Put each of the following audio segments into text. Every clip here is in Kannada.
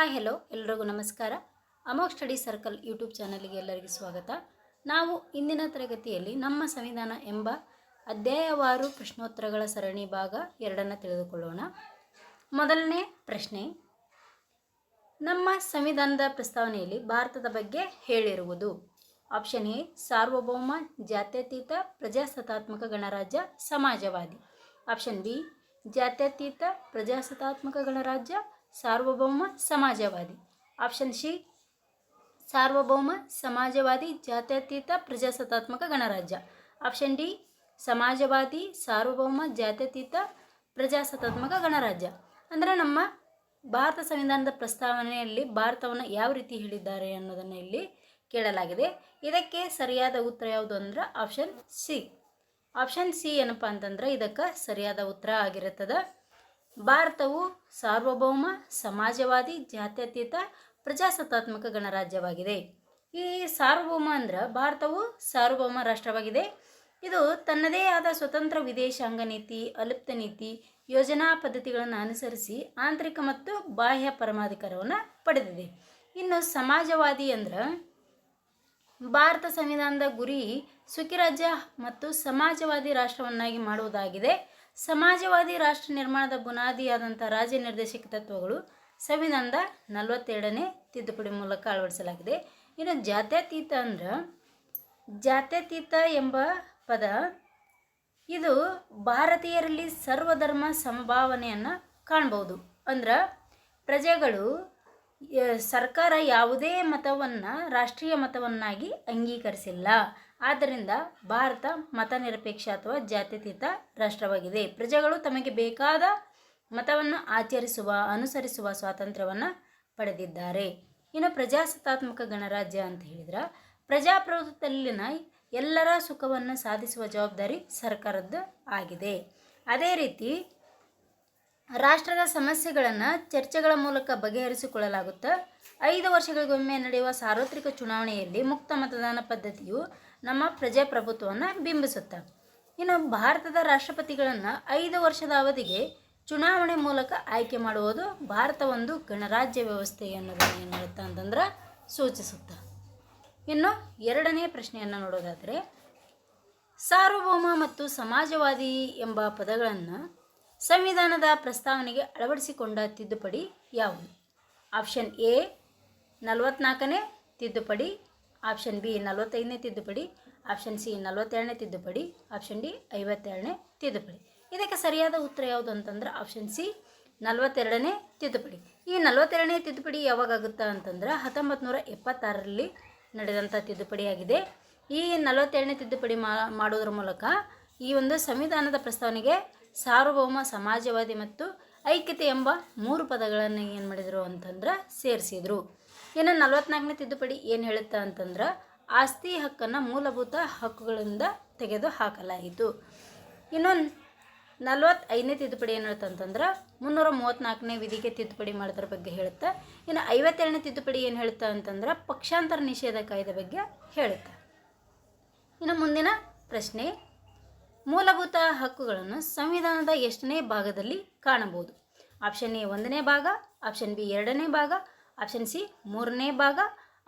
ಹಾಯ್ ಹೆಲೋ, ಎಲ್ರಿಗೂ ನಮಸ್ಕಾರ. ಅಮೋಕ್ ಸ್ಟಡಿ ಸರ್ಕಲ್ ಯೂಟ್ಯೂಬ್ ಚಾನಲ್ಗೆ ಎಲ್ಲರಿಗೂ ಸ್ವಾಗತ. ನಾವು ಇಂದಿನ ತರಗತಿಯಲ್ಲಿ ನಮ್ಮ ಸಂವಿಧಾನ ಎಂಬ ಅಧ್ಯಾಯವಾರು ಪ್ರಶ್ನೋತ್ತರಗಳ ಸರಣಿ ಭಾಗ ಎರಡನ್ನು ತಿಳಿದುಕೊಳ್ಳೋಣ. ಮೊದಲನೇ ಪ್ರಶ್ನೆ, ನಮ್ಮ ಸಂವಿಧಾನದ ಪ್ರಸ್ತಾವನೆಯಲ್ಲಿ ಭಾರತದ ಬಗ್ಗೆ ಹೇಳಿರುವುದು. ಆಪ್ಷನ್ ಎ, ಸಾರ್ವಭೌಮ, ಜಾತ್ಯತೀತ, ಪ್ರಜಾಸತ್ತಾತ್ಮಕ ಗಣರಾಜ್ಯ, ಸಮಾಜವಾದಿ. ಆಪ್ಷನ್ ಬಿ, ಜಾತ್ಯತೀತ, ಪ್ರಜಾಸತ್ತಾತ್ಮಕ ಗಣರಾಜ್ಯ ಸಾರ್ವಭೌಮ ಸಮಾಜವಾದಿ. ಆಪ್ಷನ್ ಸಿ, ಸಾರ್ವಭೌಮ ಸಮಾಜವಾದಿ ಜಾತ್ಯತೀತ ಪ್ರಜಾಸತ್ತಾತ್ಮಕ ಗಣರಾಜ್ಯ. ಆಪ್ಷನ್ ಡಿ, ಸಮಾಜವಾದಿ ಸಾರ್ವಭೌಮ ಜಾತ್ಯತೀತ ಪ್ರಜಾಸತ್ತಾತ್ಮಕ ಗಣರಾಜ್ಯ. ಅಂದರೆ ನಮ್ಮ ಭಾರತ ಸಂವಿಧಾನದ ಪ್ರಸ್ತಾವನೆಯಲ್ಲಿ ಭಾರತವನ್ನು ಯಾವ ರೀತಿ ಹೇಳಿದ್ದಾರೆ ಅನ್ನೋದನ್ನು ಇಲ್ಲಿ ಕೇಳಲಾಗಿದೆ. ಇದಕ್ಕೆ ಸರಿಯಾದ ಉತ್ತರ ಯಾವುದು ಅಂದ್ರೆ ಆಪ್ಷನ್ ಸಿ. ಆಪ್ಷನ್ ಸಿ ಏನಪ್ಪ ಅಂತಂದ್ರೆ ಇದಕ್ಕೆ ಸರಿಯಾದ ಉತ್ತರ ಆಗಿರುತ್ತದೆ. ಭಾರತವು ಸಾರ್ವಭೌಮ, ಸಮಾಜವಾದಿ, ಜಾತ್ಯತೀತ, ಪ್ರಜಾಸತ್ತಾತ್ಮಕ ಗಣರಾಜ್ಯವಾಗಿದೆ. ಈ ಸಾರ್ವಭೌಮ ಅಂದ್ರೆ ಭಾರತವು ಸಾರ್ವಭೌಮ ರಾಷ್ಟ್ರವಾಗಿದೆ. ಇದು ತನ್ನದೇ ಆದ ಸ್ವತಂತ್ರ ವಿದೇಶಾಂಗ ನೀತಿ, ಅಲುಪ್ತ ನೀತಿ, ಯೋಜನಾ ಪದ್ಧತಿಗಳನ್ನು ಅನುಸರಿಸಿ ಆಂತರಿಕ ಮತ್ತು ಬಾಹ್ಯ ಪರಮಾಧಿಕಾರವನ್ನು ಪಡೆದಿದೆ. ಇನ್ನು ಸಮಾಜವಾದಿ ಅಂದ್ರೆ ಭಾರತ ಸಂವಿಧಾನದ ಗುರಿ ಸುಖಿರಾಜ್ಯ ಮತ್ತು ಸಮಾಜವಾದಿ ರಾಷ್ಟ್ರವನ್ನಾಗಿ ಮಾಡುವುದಾಗಿದೆ. ಸಮಾಜವಾದಿ ರಾಷ್ಟ್ರ ನಿರ್ಮಾಣದ ಬುನಾದಿಯಾದಂಥ ರಾಜ್ಯ ನಿರ್ದೇಶಕ ತತ್ವಗಳು ಸಂವಿಧಾನದ ನಲವತ್ತೆರಡನೇ ತಿದ್ದುಪಡಿ ಮೂಲಕ ಅಳವಡಿಸಲಾಗಿದೆ. ಇನ್ನು ಜಾತ್ಯತೀತ ಅಂದ್ರೆ ಜಾತ್ಯತೀತ ಎಂಬ ಪದ ಇದು ಭಾರತೀಯರಲ್ಲಿ ಸರ್ವಧರ್ಮ ಸಂಭಾವನೆಯನ್ನು ಕಾಣ್ಬೋದು ಅಂದ್ರೆ ಪ್ರಜೆಗಳು ಸರ್ಕಾರ ಯಾವುದೇ ಮತವನ್ನು, ರಾಷ್ಟ್ರೀಯ ಮತವನ್ನಾಗಿ ಅಂಗೀಕರಿಸಿಲ್ಲ. ಆದ್ದರಿಂದ ಭಾರತ ಮತ ನಿರಪೇಕ್ಷ ಅಥವಾ ಜಾತ್ಯತೀತ ರಾಷ್ಟ್ರವಾಗಿದೆ. ಪ್ರಜೆಗಳು ತಮಗೆ ಬೇಕಾದ ಮತವನ್ನು ಆಚರಿಸುವ, ಅನುಸರಿಸುವ ಸ್ವಾತಂತ್ರ್ಯವನ್ನು ಪಡೆದಿದ್ದಾರೆ. ಇನ್ನು ಪ್ರಜಾಸತ್ತಾತ್ಮಕ ಗಣರಾಜ್ಯ ಅಂತ ಹೇಳಿದ್ರೆ, ಪ್ರಜಾಪ್ರಭುತ್ವದಲ್ಲಿನ ಎಲ್ಲರ ಸುಖವನ್ನು ಸಾಧಿಸುವ ಜವಾಬ್ದಾರಿ ಸರ್ಕಾರದ್ದು ಆಗಿದೆ. ಅದೇ ರೀತಿ ರಾಷ್ಟ್ರದ ಸಮಸ್ಯೆಗಳನ್ನು ಚರ್ಚೆಗಳ ಮೂಲಕ ಬಗೆಹರಿಸಿಕೊಳ್ಳಲಾಗುತ್ತೆ. ಐದು ವರ್ಷಗಳಿಗೊಮ್ಮೆ ನಡೆಯುವ ಸಾರ್ವತ್ರಿಕ ಚುನಾವಣೆಯಲ್ಲಿ ಮುಕ್ತ ಮತದಾನ ಪದ್ಧತಿಯು ನಮ್ಮ ಪ್ರಜಾಪ್ರಭುತ್ವವನ್ನು ಬಿಂಬಿಸುತ್ತೆ. ಇನ್ನು ಭಾರತದ ರಾಷ್ಟ್ರಪತಿಗಳನ್ನು ಐದು ವರ್ಷದ ಅವಧಿಗೆ ಚುನಾವಣೆ ಮೂಲಕ ಆಯ್ಕೆ ಮಾಡುವುದು ಭಾರತ ಒಂದು ಗಣರಾಜ್ಯ ವ್ಯವಸ್ಥೆ ಅನ್ನೋದನ್ನು ಏನು ಮಾಡುತ್ತೆ ಅಂತಂದ್ರೆ ಸೂಚಿಸುತ್ತೆ. ಇನ್ನು ಎರಡನೇ ಪ್ರಶ್ನೆಯನ್ನು ನೋಡೋದಾದರೆ, ಸಾರ್ವಭೌಮ ಮತ್ತು ಸಮಾಜವಾದಿ ಎಂಬ ಪದಗಳನ್ನು ಸಂವಿಧಾನದ ಪ್ರಸ್ತಾವನೆಗೆ ಅಳವಡಿಸಿಕೊಂಡ ತಿದ್ದುಪಡಿ ಯಾವುದು? ಆಪ್ಷನ್ ಎ, ನಲವತ್ನಾಲ್ಕನೇ ತಿದ್ದುಪಡಿ. ಆಪ್ಷನ್ ಬಿ, ನಲವತ್ತೈದನೇ ತಿದ್ದುಪಡಿ. ಆಪ್ಷನ್ ಸಿ ನಲವತ್ತೆರಡನೇ ತಿದ್ದುಪಡಿ. ಆಪ್ಷನ್ ಡಿ ಐವತ್ತೆರಡನೇ ತಿದ್ದುಪಡಿ. ಇದಕ್ಕೆ ಸರಿಯಾದ ಉತ್ತರ ಯಾವುದು ಅಂತಂದ್ರೆ ಆಪ್ಷನ್ ಸಿ, ನಲವತ್ತೆರಡನೇ ತಿದ್ದುಪಡಿ. ಈ ನಲವತ್ತೆರಡನೇ ತಿದ್ದುಪಡಿ ಯಾವಾಗ ಆಗುತ್ತಾ ಅಂತಂದ್ರೆ ಹತ್ತೊಂಬತ್ತು ನೂರ ಎಪ್ಪತ್ತಾರರಲ್ಲಿ ನಡೆದಂಥ ತಿದ್ದುಪಡಿಯಾಗಿದೆ. ಈ ನಲವತ್ತೆರಡನೇ ತಿದ್ದುಪಡಿ ಮಾಡೋದ್ರ ಮೂಲಕ ಈ ಒಂದು ಸಂವಿಧಾನದ ಪ್ರಸ್ತಾವನೆಗೆ ಸಾರ್ವಭೌಮ, ಸಮಾಜವಾದಿ ಮತ್ತು ಐಕ್ಯತೆ ಎಂಬ ಮೂರು ಪದಗಳನ್ನು ಏನು ಮಾಡಿದರು ಅಂತಂದ್ರೆ ಸೇರಿಸಿದರು. ಇನ್ನು ನಲವತ್ನಾಲ್ಕನೇ ತಿದ್ದುಪಡಿ ಏನು ಹೇಳುತ್ತೆ ಅಂತಂದ್ರೆ ಆಸ್ತಿ ಹಕ್ಕನ್ನು ಮೂಲಭೂತ ಹಕ್ಕುಗಳಿಂದ ತೆಗೆದು ಹಾಕಲಾಯಿತು. ಇನ್ನು ನಲವತ್ತೈದನೇ ತಿದ್ದುಪಡಿ ಏನು ಅಂತಂದ್ರೆ ಮುನ್ನೂರ ಮೂವತ್ತ್ನಾಲ್ಕನೇ ವಿಧಿಗೆ ತಿದ್ದುಪಡಿ ಮಾಡೋದ್ರ ಬಗ್ಗೆ ಹೇಳುತ್ತೆ. ಇನ್ನು ಐವತ್ತೇಳನೇ ತಿದ್ದುಪಡಿ ಏನು ಹೇಳುತ್ತೆ ಅಂತಂದ್ರೆ ಪಕ್ಷಾಂತರ ನಿಷೇಧ ಕಾಯ್ದೆ ಬಗ್ಗೆ ಹೇಳುತ್ತೆ. ಇನ್ನು ಮುಂದಿನ ಪ್ರಶ್ನೆ ಮೂಲಭೂತ ಹಕ್ಕುಗಳನ್ನು ಸಂವಿಧಾನದ ಎಷ್ಟನೇ ಭಾಗದಲ್ಲಿ ಕಾಣಬಹುದು? ಆಪ್ಷನ್ ಎ ಒಂದನೇ ಭಾಗ ಆಪ್ಷನ್ ಬಿ ಎರಡನೇ ಭಾಗ ಆಪ್ಷನ್ ಸಿ ಮೂರನೇ ಭಾಗ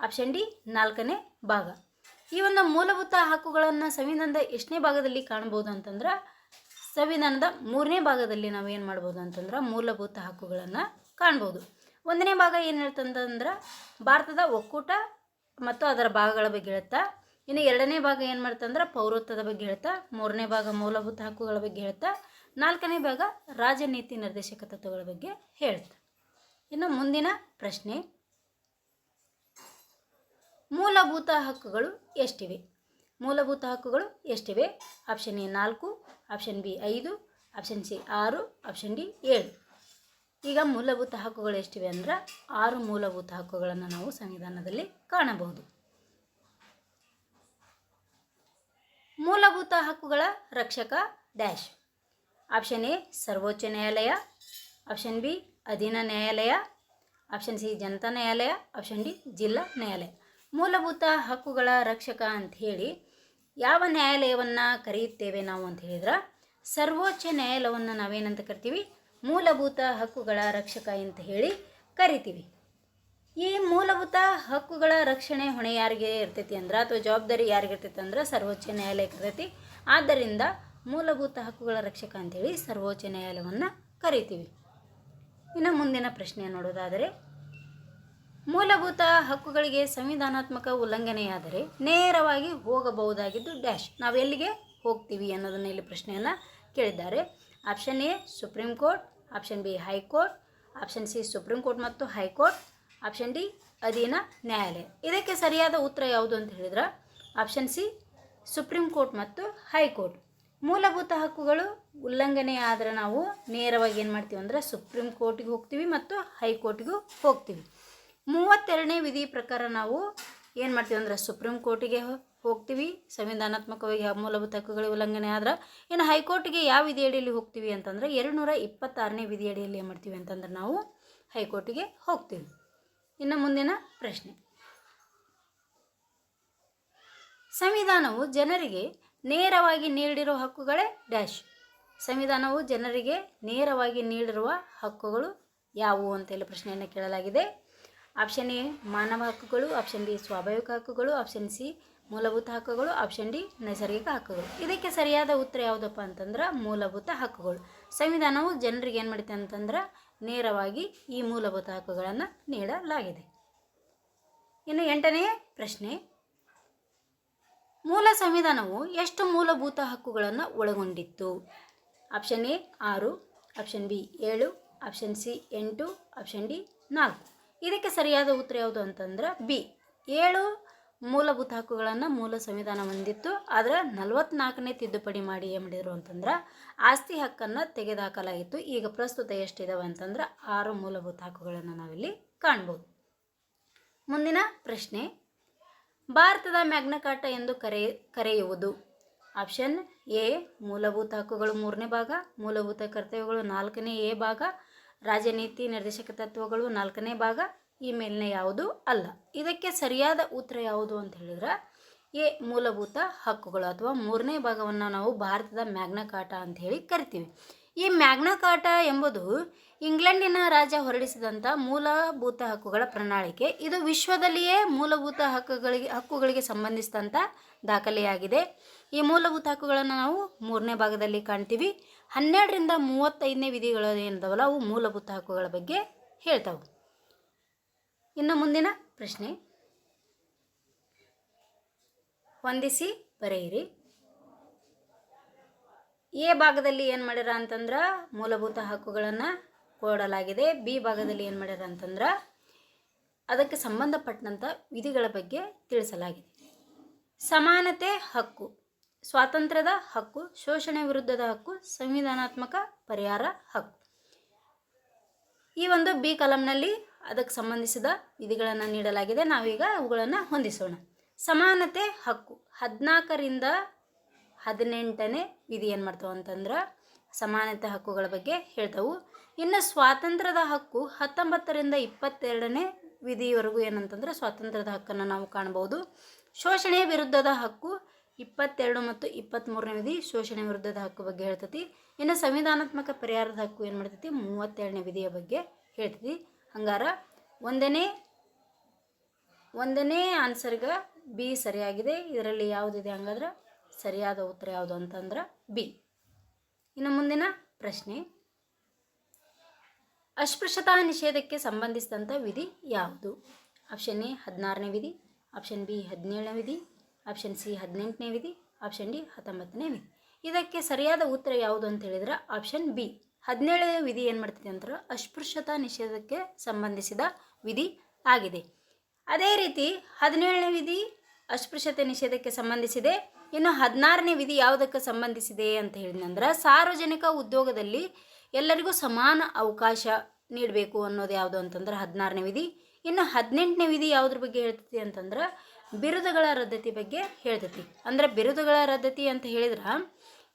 ಆಪ್ಷನ್ ಡಿ ನಾಲ್ಕನೇ ಭಾಗ. ಈ ಒಂದು ಮೂಲಭೂತ ಹಕ್ಕುಗಳನ್ನು ಸಂವಿಧಾನದ ಎಷ್ಟನೇ ಭಾಗದಲ್ಲಿ ಕಾಣಬಹುದು ಅಂತಂದ್ರೆ, ಸಂವಿಧಾನದ ಮೂರನೇ ಭಾಗದಲ್ಲಿ ನಾವು ಏನು ಮಾಡ್ಬೋದು ಅಂತಂದ್ರೆ, ಮೂಲಭೂತ ಹಕ್ಕುಗಳನ್ನು ಕಾಣ್ಬೋದು. ಒಂದನೇ ಭಾಗ ಏನು ಹೇಳ್ತಂತಂದ್ರೆ, ಭಾರತದ ಒಕ್ಕೂಟ ಮತ್ತು ಅದರ ಭಾಗಗಳ ಬಗ್ಗೆ ಹೇಳ್ತಾ ಇನ್ನು ಎರಡನೇ ಭಾಗ ಏನು ಮಾಡ್ತಂದ್ರೆ ಪೌರತ್ವದ ಬಗ್ಗೆ ಹೇಳ್ತಾ, ಮೂರನೇ ಭಾಗ ಮೂಲಭೂತ ಹಕ್ಕುಗಳ ಬಗ್ಗೆ ಹೇಳ್ತಾ, ನಾಲ್ಕನೇ ಭಾಗ ರಾಜನೀತಿ ನಿರ್ದೇಶಕ ತತ್ವಗಳ ಬಗ್ಗೆ ಹೇಳ್ತಾ. ಇನ್ನು ಮುಂದಿನ ಪ್ರಶ್ನೆ. ಮೂಲಭೂತ ಹಕ್ಕುಗಳು ಎಷ್ಟಿವೆ? ಮೂಲಭೂತ ಹಕ್ಕುಗಳು ಎಷ್ಟಿವೆ? ಆಪ್ಷನ್ ಎ ನಾಲ್ಕು, ಆಪ್ಷನ್ ಬಿ ಐದು, ಆಪ್ಷನ್ ಸಿ ಆರು, ಆಪ್ಷನ್ ಡಿ ಏಳು. ಈಗ ಮೂಲಭೂತ ಹಕ್ಕುಗಳು ಎಷ್ಟಿವೆ ಅಂದ್ರೆ ಆರು ಮೂಲಭೂತ ಹಕ್ಕುಗಳನ್ನು ನಾವು ಸಂವಿಧಾನದಲ್ಲಿ ಕಾಣಬಹುದು. ಮೂಲಭೂತ ಹಕ್ಕುಗಳ ರಕ್ಷಕ ಡ್ಯಾಶ್. ಆಪ್ಷನ್ ಎ, ಸರ್ವೋಚ್ಚ ನ್ಯಾಯಾಲಯ. ಆಪ್ಷನ್ ಬಿ, ಅಧೀನ ನ್ಯಾಯಾಲಯ. ಆಪ್ಷನ್ ಸಿ, ಜನತಾ ನ್ಯಾಯಾಲಯ. ಆಪ್ಷನ್ ಡಿ, ಜಿಲ್ಲಾ ನ್ಯಾಯಾಲಯ. ಮೂಲಭೂತ ಹಕ್ಕುಗಳ ರಕ್ಷಕ ಅಂತ ಹೇಳಿ ಯಾವ ನ್ಯಾಯಾಲಯವನ್ನು ಕರೆಯುತ್ತೇವೆ ನಾವು ಅಂತ ಹೇಳಿದ್ರೆ, ಸರ್ವೋಚ್ಚ ನ್ಯಾಯಾಲಯವನ್ನು ನಾವೇನಂತ ಕರಿತೀವಿ? ಮೂಲಭೂತ ಹಕ್ಕುಗಳ ರಕ್ಷಕ ಅಂತ ಹೇಳಿ ಕರಿತೀವಿ. ಈ ಮೂಲಭೂತ ಹಕ್ಕುಗಳ ರಕ್ಷಣೆ ಹೊಣೆ ಯಾರಿಗೆ ಇರ್ತೈತಿ ಅಂದ್ರೆ ಅಥವಾ ಜವಾಬ್ದಾರಿ ಯಾರಿಗೆ ಇರ್ತೈತಿ ಅಂದ್ರೆ ಸರ್ವೋಚ್ಚ ನ್ಯಾಯಾಲಯಕ್ಕೆ ಇರ್ತೈತಿ. ಆದ್ದರಿಂದ ಮೂಲಭೂತ ಹಕ್ಕುಗಳ ರಕ್ಷಕ ಅಂತೇಳಿ ಸರ್ವೋಚ್ಚ ನ್ಯಾಯಾಲಯವನ್ನು ಕರಿತೀವಿ. ಇನ್ನು ಮುಂದಿನ ಪ್ರಶ್ನೆ ನೋಡೋದಾದರೆ, ಮೂಲಭೂತ ಹಕ್ಕುಗಳಿಗೆ ಸಂವಿಧಾನಾತ್ಮಕ ಉಲ್ಲಂಘನೆಯಾದರೆ ನೇರವಾಗಿ ಹೋಗಬಹುದಾಗಿದ್ದು ಡ್ಯಾಶ್. ನಾವು ಎಲ್ಲಿಗೆ ಹೋಗ್ತೀವಿ ಅನ್ನೋದನ್ನು ಇಲ್ಲಿ ಪ್ರಶ್ನೆಯನ್ನು ಕೇಳಿದ್ದಾರೆ. Option A, Supreme Court. Option B, high court. Option C, Supreme Court ಮತ್ತು ಹೈಕೋರ್ಟ್. ಆಪ್ಷನ್ ಡಿ ಅಧೀನ ನ್ಯಾಯಾಲಯ. ಇದಕ್ಕೆ ಸರಿಯಾದ ಉತ್ತರ ಯಾವುದು ಅಂತ ಹೇಳಿದ್ರೆ ಆಪ್ಷನ್ ಸಿ ಸುಪ್ರೀಂ ಕೋರ್ಟ್ ಮತ್ತು ಹೈಕೋರ್ಟ್ ಮೂಲಭೂತ ಹಕ್ಕುಗಳು ಉಲ್ಲಂಘನೆ ಆದರೆ ನಾವು ನೇರವಾಗಿ ಏನು ಮಾಡ್ತೀವಿ ಅಂದರೆ ಸುಪ್ರೀಂ ಕೋರ್ಟಿಗೆ ಹೋಗ್ತೀವಿ ಮತ್ತು ಹೈಕೋರ್ಟಿಗೂ ಹೋಗ್ತೀವಿ. ಮೂವತ್ತೆರಡನೇ ವಿಧಿ ಪ್ರಕಾರ ನಾವು ಏನು ಮಾಡ್ತೀವಿ ಅಂದ್ರೆ ಸುಪ್ರೀಂ ಕೋರ್ಟಿಗೆ ಹೋಗ್ತೀವಿ. ಸಂವಿಧಾನಾತ್ಮಕವಾಗಿ ಯಾವ ಮೂಲಭೂತ ಹಕ್ಕುಗಳ ಉಲ್ಲಂಘನೆ ಆದ್ರೆ, ಇನ್ನು ಹೈಕೋರ್ಟಿಗೆ ಯಾವ ವಿಧಿಯಡಿಯಲ್ಲಿ ಹೋಗ್ತೀವಿ ಅಂತಂದ್ರೆ ಎರಡು ನೂರ ಇಪ್ಪತ್ತಾರನೇ ವಿಧಿ ಅಡಿಯಲ್ಲಿ ಏನು ಮಾಡ್ತೀವಿ ಅಂತಂದ್ರೆ ನಾವು ಹೈಕೋರ್ಟಿಗೆ ಹೋಗ್ತೀವಿ. ಇನ್ನು ಮುಂದಿನ ಪ್ರಶ್ನೆ. ಸಂವಿಧಾನವು ಜನರಿಗೆ ನೇರವಾಗಿ ನೀಡಿರುವ ಹಕ್ಕುಗಳೇ ಡ್ಯಾಶ್. ಸಂವಿಧಾನವು ಜನರಿಗೆ ನೇರವಾಗಿ ನೀಡಿರುವ ಹಕ್ಕುಗಳು ಯಾವುವು ಅಂತ ಇಲ್ಲಿ ಪ್ರಶ್ನೆಯನ್ನು ಕೇಳಲಾಗಿದೆ. ಆಪ್ಷನ್ ಎ, ಮಾನವ ಹಕ್ಕುಗಳು. ಆಪ್ಷನ್ ಬಿ, ಸ್ವಾಭಾವಿಕ ಹಕ್ಕುಗಳು. ಆಪ್ಷನ್ ಸಿ ಮೂಲಭೂತ ಹಕ್ಕುಗಳು ಆಪ್ಷನ್ ಡಿ ನೈಸರ್ಗಿಕ ಹಕ್ಕುಗಳು. ಇದಕ್ಕೆ ಸರಿಯಾದ ಉತ್ತರ ಯಾವುದಪ್ಪ ಅಂತಂದ್ರೆ ಮೂಲಭೂತ ಹಕ್ಕುಗಳು. ಸಂವಿಧಾನವು ಜನರಿಗೆ ಏನು ಮಾಡುತ್ತೆ ಅಂತಂದ್ರೆ ನೇರವಾಗಿ ಈ ಮೂಲಭೂತ ಹಕ್ಕುಗಳನ್ನು ನೀಡಲಾಗಿದೆ. ಇನ್ನು ಎಂಟನೆಯ ಪ್ರಶ್ನೆ. ಮೂಲ ಸಂವಿಧಾನವು ಎಷ್ಟು ಮೂಲಭೂತ ಹಕ್ಕುಗಳನ್ನು ಒಳಗೊಂಡಿತ್ತು? ಆಪ್ಷನ್ ಎ ಆರು ಆಪ್ಷನ್ ಬಿ ಏಳು ಆಪ್ಷನ್ ಸಿ ಎಂಟು ಆಪ್ಷನ್ ಡಿ ನಾಲ್ಕು. ಇದಕ್ಕೆ ಸರಿಯಾದ ಉತ್ತರ ಯಾವುದು ಅಂತಂದ್ರೆ ಬಿ ಏಳು ಮೂಲಭೂತ ಹಕ್ಕುಗಳನ್ನು ಮೂಲ ಸಂವಿಧಾನ ಹೊಂದಿತ್ತು ಆದರೆ ನಲವತ್ನಾಲ್ಕನೇ ತಿದ್ದುಪಡಿ ಮಾಡಿ ಏನು ಮಾಡಿದರು ಅಂತಂದ್ರೆ ಆಸ್ತಿ ಹಕ್ಕನ್ನು ತೆಗೆದುಹಾಕಲಾಗಿತ್ತು ಈಗ ಪ್ರಸ್ತುತ ಎಷ್ಟಿದಾವೆ ಅಂತಂದ್ರೆ ಆರು ಮೂಲಭೂತ ಹಕ್ಕುಗಳನ್ನು ನಾವಿಲ್ಲಿ ಕಾಣ್ಬೋದು. ಮುಂದಿನ ಪ್ರಶ್ನೆ, ಭಾರತದ ಮ್ಯಾಗ್ನಕಾಟ ಎಂದು ಕರೆ, ಕರೆಯುವುದು? ಆಪ್ಷನ್ ಎ, ಮೂಲಭೂತ ಹಕ್ಕುಗಳು ಮೂರನೇ ಭಾಗ, ಮೂಲಭೂತ ಕರ್ತವ್ಯಗಳು ನಾಲ್ಕನೇ ಎ ಭಾಗ, ರಾಜನೀತಿ ನಿರ್ದೇಶಕ ತತ್ವಗಳು ನಾಲ್ಕನೇ ಭಾಗ ಈ ಮೇಲಿನ ಯಾವುದು? ಅಲ್ಲ. ಇದಕ್ಕೆ ಸರಿಯಾದ ಉತ್ತರ ಯಾವುದು ಅಂತ ಹೇಳಿದ್ರೆ, ಎ ಮೂಲಭೂತ ಹಕ್ಕುಗಳು ಅಥವಾ ಮೂರನೇ ಭಾಗವನ್ನು ನಾವು ಭಾರತದ ಮ್ಯಾಗ್ನಕಾಟ ಅಂತ ಹೇಳಿ ಕರಿತೀವಿ. ಈ ಮ್ಯಾಗ್ನಕಾಟ ಎಂಬುದು ಇಂಗ್ಲೆಂಡಿನ ರಾಜ ಹೊರಡಿಸಿದಂಥ ಮೂಲಭೂತ ಹಕ್ಕುಗಳ ಪ್ರಣಾಳಿಕೆ. ಇದು ವಿಶ್ವದಲ್ಲಿಯೇ ಮೂಲಭೂತ ಹಕ್ಕುಗಳಿಗೆ ಹಕ್ಕುಗಳಿಗೆ ಸಂಬಂಧಿಸಿದಂಥ ದಾಖಲೆಯಾಗಿದೆ. ಈ ಮೂಲಭೂತ ಹಕ್ಕುಗಳನ್ನು ನಾವು ಮೂರನೇ ಭಾಗದಲ್ಲಿ ಕಾಣ್ತೀವಿ. ಹನ್ನೆರಡರಿಂದ ಮೂವತ್ತೈದನೇ ವಿಧಿಗಳು ಏನಿದಾವಲ್ಲ, ಅವು ಮೂಲಭೂತ ಹಕ್ಕುಗಳ ಬಗ್ಗೆ ಹೇಳ್ತಾವೆ. ಇನ್ನು ಮುಂದಿನ ಪ್ರಶ್ನೆ. ಹೊಂದಿಸಿ ಬರೆಯಿರಿ. ಎ ಭಾಗದಲ್ಲಿ ಏನು ಮಾಡ್ಯಾರ ಅಂತಂದ್ರೆ ಮೂಲಭೂತ ಹಕ್ಕುಗಳನ್ನು ಕೊಡಲಾಗಿದೆ. ಬಿ ಭಾಗದಲ್ಲಿ ಏನು ಮಾಡ್ಯಾರ ಅಂತಂದ್ರೆ ಅದಕ್ಕೆ ಸಂಬಂಧಪಟ್ಟಂಥ ವಿಧಿಗಳ ಬಗ್ಗೆ ತಿಳಿಸಲಾಗಿದೆ. ಸಮಾನತೆ ಹಕ್ಕು, ಸ್ವಾತಂತ್ರ್ಯದ ಹಕ್ಕು, ಶೋಷಣೆ ವಿರುದ್ಧದ ಹಕ್ಕು, ಸಂವಿಧಾನಾತ್ಮಕ ಪರಿಹಾರ ಹಕ್ಕು. ಈ ಒಂದು ಬಿ ಕಾಲಂನಲ್ಲಿ ಅದಕ್ಕೆ ಸಂಬಂಧಿಸಿದ ವಿಧಿಗಳನ್ನು ನೀಡಲಾಗಿದೆ. ನಾವೀಗ ಅವುಗಳನ್ನು ಹೊಂದಿಸೋಣ. ಸಮಾನತೆ ಹಕ್ಕು. ಹದಿನಾಲ್ಕರಿಂದ ಹದಿನೆಂಟನೇ ವಿಧಿ ಏನು ಮಾಡ್ತಾವೆ ಅಂತಂದ್ರೆ ಸಮಾನತೆ ಹಕ್ಕುಗಳ ಬಗ್ಗೆ ಹೇಳ್ತವು. ಇನ್ನು ಸ್ವಾತಂತ್ರ್ಯದ ಹಕ್ಕು ಹತ್ತೊಂಬತ್ತರಿಂದ ಇಪ್ಪತ್ತೆರಡನೇ ವಿಧಿಯವರೆಗೂ ಏನಂತಂದ್ರೆ ಸ್ವಾತಂತ್ರ್ಯದ ಹಕ್ಕನ್ನು ನಾವು ಕಾಣ್ಬೋದು. ಶೋಷಣೆ ವಿರುದ್ಧದ ಹಕ್ಕು ಇಪ್ಪತ್ತೆರಡು ಮತ್ತು ಇಪ್ಪತ್ತ್ಮೂರನೇ ವಿಧಿ ಶೋಷಣೆ ವಿರುದ್ಧದ ಹಕ್ಕು ಬಗ್ಗೆ ಹೇಳ್ತತಿ. ಇನ್ನು ಸಂವಿಧಾನಾತ್ಮಕ ಪರಿಹಾರದ ಹಕ್ಕು ಏನು ಮಾಡ್ತೈತಿ? ಮೂವತ್ತೆರಡನೇ ವಿಧಿಯ ಬಗ್ಗೆ ಹೇಳ್ತೈತಿ. ಹಂಗಾರ ಒಂದನೇ ಒಂದನೇ ಆನ್ಸರ್ಗೆ ಬಿ ಸರಿಯಾಗಿದೆ. ಇದರಲ್ಲಿ ಯಾವುದಿದೆ ಹಂಗಾದ್ರೆ? ಸರಿಯಾದ ಉತ್ತರ ಯಾವುದು ಅಂತಂದ್ರೆ ಬಿ ಇನ್ನು ಮುಂದಿನ ಪ್ರಶ್ನೆ. ಅಸ್ಪೃಶ್ಯತಾ ನಿಷೇಧಕ್ಕೆ ಸಂಬಂಧಿಸಿದಂಥ ವಿಧಿ ಯಾವುದು? ಆಪ್ಷನ್ ಎ ಹದಿನಾರನೇ ವಿಧಿ ಆಪ್ಷನ್ ಬಿ ಹದಿನೇಳನೇ ವಿಧಿ ಆಪ್ಷನ್ ಸಿ ಹದಿನೆಂಟನೇ ವಿಧಿ ಆಪ್ಷನ್ ಡಿ ಹತ್ತೊಂಬತ್ತನೇ ವಿಧಿ. ಇದಕ್ಕೆ ಸರಿಯಾದ ಉತ್ತರ ಯಾವುದು ಅಂತ ಹೇಳಿದ್ರೆ ಆಪ್ಷನ್ ಬಿ ಹದಿನೇಳನೇ ವಿಧಿ ಏನು ಮಾಡ್ತಿದೆ ಅಂದ್ರೆ ಅಸ್ಪೃಶ್ಯತಾ ನಿಷೇಧಕ್ಕೆ ಸಂಬಂಧಿಸಿದ ವಿಧಿ ಆಗಿದೆ. ಅದೇ ರೀತಿ ಹದಿನೇಳನೇ ವಿಧಿ ಅಸ್ಪೃಶ್ಯತೆ ನಿಷೇಧಕ್ಕೆ ಸಂಬಂಧಿಸಿದೆ. ಇನ್ನು ಹದಿನಾರನೇ ವಿಧಿ ಯಾವುದಕ್ಕೆ ಸಂಬಂಧಿಸಿದೆ ಅಂತ ಹೇಳಿದ್ನಂದ್ರೆ ಸಾರ್ವಜನಿಕ ಉದ್ಯೋಗದಲ್ಲಿ ಎಲ್ಲರಿಗೂ ಸಮಾನ ಅವಕಾಶ ನೀಡಬೇಕು ಅನ್ನೋದು ಯಾವುದು ಅಂತಂದ್ರೆ ಹದಿನಾರನೇ ವಿಧಿ. ಇನ್ನು ಹದಿನೆಂಟನೇ ವಿಧಿ ಯಾವುದ್ರ ಬಗ್ಗೆ ಹೇಳ್ತೈತಿ ಅಂತಂದ್ರೆ ಬಿರುದುಗಳ ರದ್ದತಿ ಬಗ್ಗೆ ಹೇಳ್ತೈತಿ. ಅಂದ್ರೆ ಬಿರುದುಗಳ ರದ್ದತಿ ಅಂತ ಹೇಳಿದ್ರೆ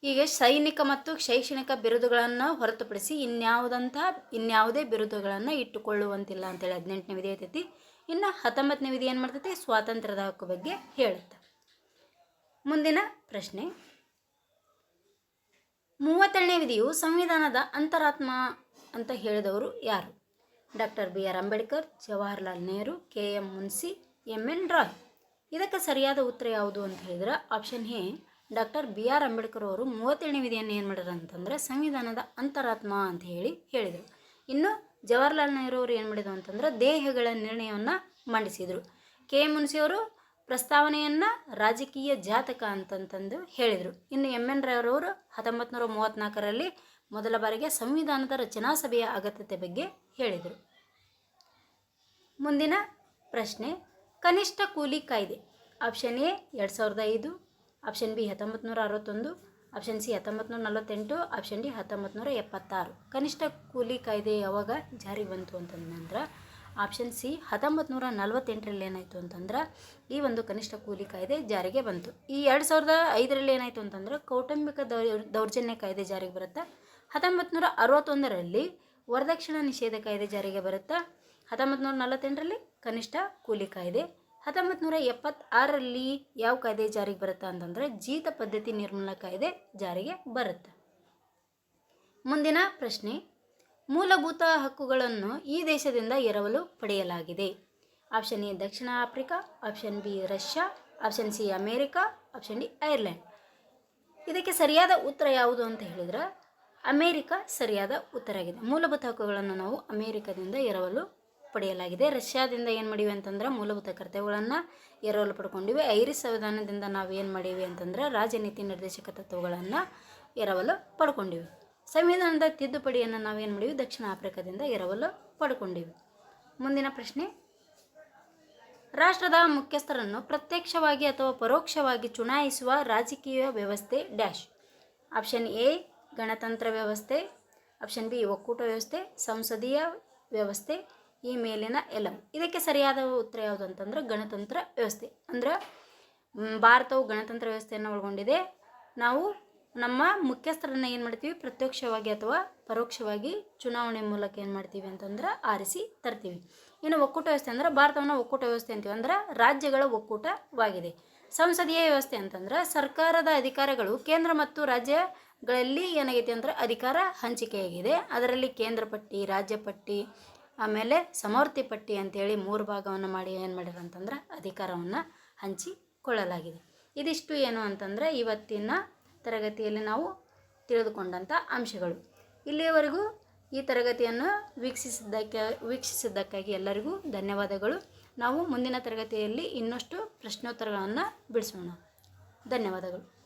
ಈಗ ಸೈನಿಕ ಮತ್ತು ಶೈಕ್ಷಣಿಕ ಬಿರುದುಗಳನ್ನು ಹೊರತುಪಡಿಸಿ ಇನ್ಯಾವುದಂಥ ಇನ್ಯಾವುದೇ ಬಿರುದುಗಳನ್ನು ಇಟ್ಟುಕೊಳ್ಳುವಂತಿಲ್ಲ ಅಂತೇಳಿ ಹದಿನೆಂಟನೇ ವಿಧಿ ಐತೈತಿ. ಇನ್ನು ಹತ್ತೊಂಬತ್ತನೇ ವಿಧಿ ಏನು ಮಾಡ್ತೈತಿ? ಸ್ವಾತಂತ್ರ್ಯದ ಹಕ್ಕು ಬಗ್ಗೆ ಹೇಳುತ್ತೆ. ಮುಂದಿನ ಪ್ರಶ್ನೆ. ಮೂವತ್ತೆರಡನೇ ವಿಧಿಯು ಸಂವಿಧಾನದ ಅಂತರಾತ್ಮ ಅಂತ ಹೇಳಿದವರು ಯಾರು? Doctor B R Ambedkar, Jawaharlal Nehru, K M Munshi, M N Roy. ಇದಕ್ಕೆ ಸರಿಯಾದ ಉತ್ತರ ಯಾವುದು ಅಂತ ಹೇಳಿದ್ರೆ option A doctor B R Ambedkar ಅವರು ಮೂವತ್ತೇಳನೇ ವಿಧಿಯನ್ನು ಏನು ಮಾಡಿದ್ರು ಅಂತಂದ್ರೆ ಸಂವಿಧಾನದ ಅಂತರಾತ್ಮ ಅಂತ ಹೇಳಿ ಹೇಳಿದರು. ಇನ್ನು ಜವಾಹರ್ಲಾಲ್ ನೆಹರು ಅವರು ಏನು ಮಾಡಿದ್ರು ಅಂತಂದ್ರೆ ದೇಹಗಳ ನಿರ್ಣಯವನ್ನು ಮಂಡಿಸಿದರು. ಕೆ ಮುನ್ಸಿಯವರು ಮುನ್ಸಿ ಅವರು ಪ್ರಸ್ತಾವನೆಯನ್ನು ರಾಜಕೀಯ ಜಾತಕ ಅಂತಂತಂದು ಹೇಳಿದರು. ಇನ್ನು ಎಂ ಎನ್ ರಾಯರವರು ಹತ್ತೊಂಬತ್ತು ನೂರ ಮೂವತ್ತ್ನಾಲ್ಕರಲ್ಲಿ ಮೊದಲ ಬಾರಿಗೆ ಸಂವಿಧಾನದ ರಚನಾ ಸಭೆಯ ಅಗತ್ಯತೆ ಬಗ್ಗೆ ಹೇಳಿದರು. ಮುಂದಿನ ಪ್ರಶ್ನೆ, ಕನಿಷ್ಠ ಕೂಲಿ ಕಾಯ್ದೆ, ಆಪ್ಷನ್ ಎ, ಎರಡು ಸಾವಿರದ ಐದು ಆಪ್ಷನ್ ಬಿ ಹತ್ತೊಂಬತ್ತು ನೂರ ಅರವತ್ತೊಂದು, ಆಪ್ಷನ್ ಸಿ ಹತ್ತೊಂಬತ್ತು ನೂರ ನಲವತ್ತೆಂಟು, ಆಪ್ಷನ್ ಡಿ ಹತ್ತೊಂಬತ್ತು ನೂರ ಎಪ್ಪತ್ತಾರು. ಕನಿಷ್ಠ ಕೂಲಿ ಕಾಯ್ದೆ ಯಾವಾಗ ಜಾರಿಗೆ ಬಂತು ಅಂತಂದ್ರೆ, ಆಪ್ಷನ್ ಸಿ ಹತ್ತೊಂಬತ್ತು ನೂರ ನಲವತ್ತೆಂಟರಲ್ಲಿ ಏನಾಯಿತು ಅಂತಂದ್ರೆ, ಈ ಒಂದು ಕನಿಷ್ಠ ಕೂಲಿ ಕಾಯ್ದೆ ಜಾರಿಗೆ ಬಂತು. ಈ ಎರಡು ಸಾವಿರದ ಐದರಲ್ಲಿ ಏನಾಯಿತು ಅಂತಂದ್ರೆ, ಕೌಟುಂಬಿಕ ದೌರ್ ದೌರ್ಜನ್ಯ ಕಾಯ್ದೆ ಜಾರಿಗೆ ಬರುತ್ತೆ. ಹತ್ತೊಂಬತ್ತು ನೂರ ಅರವತ್ತೊಂದರಲ್ಲಿ ವರದಕ್ಷಿಣಾ ನಿಷೇಧ ಕಾಯ್ದೆ ಜಾರಿಗೆ ಬರುತ್ತೆ. ಹತ್ತೊಂಬತ್ತು ನೂರ ನಲವತ್ತೆಂಟರಲ್ಲಿ ಕನಿಷ್ಠ ಕೂಲಿ ಕಾಯ್ದೆ ಹತ್ತೊಂಬತ್ತು ನೂರ ಎಪ್ಪತ್ತಾರರಲ್ಲಿ ಯಾವ ಕಾಯ್ದೆ ಜಾರಿಗೆ ಬರುತ್ತೆ ಅಂತಂದರೆ ಜೀತ ಪದ್ಧತಿ ನಿರ್ಮೂಲನಾ ಕಾಯ್ದೆ ಜಾರಿಗೆ ಬರುತ್ತೆ. ಮುಂದಿನ ಪ್ರಶ್ನೆ, ಮೂಲಭೂತ ಹಕ್ಕುಗಳನ್ನು ಈ ದೇಶದಿಂದ ಎರವಲು ಪಡೆಯಲಾಗಿದೆ. Option A, Dakshina Africa, option B, Russia, option C, America, option D, Ireland. ಇದಕ್ಕೆ ಸರಿಯಾದ ಉತ್ತರ ಯಾವುದು ಅಂತ ಹೇಳಿದ್ರೆ, ಅಮೇರಿಕಾ ಸರಿಯಾದ ಉತ್ತರ ಆಗಿದೆ. ಮೂಲಭೂತ ಹಕ್ಕುಗಳನ್ನು ನಾವು ಅಮೇರಿಕಾದಿಂದ ಎರವಲು ಪಡೆಯಲಾಗಿದೆ. ರಷ್ಯಾದಿಂದ ಏನು ಮಾಡಿವೆ ಅಂತಂದ್ರೆ ಮೂಲಭೂತ ಕರ್ತವ್ಯಗಳನ್ನು ಎರವಲು ಪಡ್ಕೊಂಡಿವೆ ಐರಿಸ್ ಸಂವಿಧಾನದಿಂದ ನಾವು ಏನು ಮಾಡೀವಿ ಅಂತಂದ್ರೆ ರಾಜನೀತಿ ನಿರ್ದೇಶಕ ತತ್ವಗಳನ್ನು ಎರವಲು ಪಡ್ಕೊಂಡಿವಿ ಸಂವಿಧಾನದ ತಿದ್ದುಪಡಿಯನ್ನು ನಾವೇನು ಮಾಡೀವಿ? ದಕ್ಷಿಣ ಆಫ್ರಿಕಾದಿಂದ ಎರವಲು ಪಡ್ಕೊಂಡಿವೆ ಮುಂದಿನ ಪ್ರಶ್ನೆ. ರಾಷ್ಟ್ರದ ಮುಖ್ಯಸ್ಥರನ್ನು ಪ್ರತ್ಯಕ್ಷವಾಗಿ ಅಥವಾ ಪರೋಕ್ಷವಾಗಿ ಚುನಾಯಿಸುವ ರಾಜಕೀಯ ವ್ಯವಸ್ಥೆ ಡ್ಯಾಶ್. ಆಪ್ಷನ್ ಎ, ಗಣತಂತ್ರ ವ್ಯವಸ್ಥೆ. ಆಪ್ಷನ್ ಬಿ, ಒಕ್ಕೂಟ ವ್ಯವಸ್ಥೆ. ಸಂಸದೀಯ ವ್ಯವಸ್ಥೆ. ಈ ಮೇಲಿನ ಎಲ್ಲವೂ ಇದಕ್ಕೆ ಸರಿಯಾದ ಉತ್ತರ ಯಾವುದು ಅಂತಂದ್ರೆ ಗಣತಂತ್ರ ವ್ಯವಸ್ಥೆ. ಅಂದ್ರೆ ಭಾರತವು ಗಣತಂತ್ರ ವ್ಯವಸ್ಥೆಯನ್ನು ಒಳಗೊಂಡಿದೆ. ನಾವು ನಮ್ಮ ಮುಖ್ಯಸ್ಥರನ್ನ ಏನು ಮಾಡ್ತೀವಿ? ಪ್ರತ್ಯಕ್ಷವಾಗಿ ಅಥವಾ ಪರೋಕ್ಷವಾಗಿ ಚುನಾವಣೆ ಮೂಲಕ ಏನು ಮಾಡ್ತೀವಿ ಅಂತಂದ್ರೆ ಆರಿಸಿ ತರ್ತೀವಿ. ಇನ್ನು ಒಕ್ಕೂಟ ವ್ಯವಸ್ಥೆ ಅಂದ್ರೆ ಭಾರತವನ್ನು ಒಕ್ಕೂಟ ವ್ಯವಸ್ಥೆ ಅಂತೀವಿ. ಅಂದ್ರೆ ರಾಜ್ಯಗಳ ಒಕ್ಕೂಟವಾಗಿದೆ. ಸಂಸದೀಯ ವ್ಯವಸ್ಥೆ ಅಂತಂದ್ರೆ ಸರ್ಕಾರದ ಅಧಿಕಾರಗಳು ಕೇಂದ್ರ ಮತ್ತು ರಾಜ್ಯಗಳಲ್ಲಿ ಏನಾಗೈತಿ ಅಂದ್ರೆ ಅಧಿಕಾರ ಹಂಚಿಕೆಯಾಗಿದೆ. ಅದರಲ್ಲಿ ಕೇಂದ್ರ ಪಟ್ಟಿ, ರಾಜ್ಯ ಪಟ್ಟಿ ಆಮೇಲೆ ಸಮವರ್ತಿ ಪಟ್ಟಿ ಅಂತೇಳಿ ಮೂರು ಭಾಗವನ್ನು ಮಾಡಿ ಏನು ಮಾಡ್ಯಾರ ಅಂತಂದ್ರೆ ಅಧಿಕಾರವನ್ನು ಹಂಚಿಕೊಳ್ಳಲಾಗಿದೆ. ಇದಿಷ್ಟು ಏನು ಅಂತಂದರೆ ಇವತ್ತಿನ ತರಗತಿಯಲ್ಲಿ ನಾವು ತಿಳಿದುಕೊಂಡಂಥ ಅಂಶಗಳು. ಇಲ್ಲಿಯವರೆಗೂ ಈ ತರಗತಿಯನ್ನು ವೀಕ್ಷಿಸಿದ್ದಕ್ಕೆ ವೀಕ್ಷಿಸಿದ್ದಕ್ಕಾಗಿ ಎಲ್ಲರಿಗೂ ಧನ್ಯವಾದಗಳು. ನಾವು ಮುಂದಿನ ತರಗತಿಯಲ್ಲಿ ಇನ್ನಷ್ಟು ಪ್ರಶ್ನೋತ್ತರಗಳನ್ನು ಬಿಡಿಸೋಣ. ಧನ್ಯವಾದಗಳು.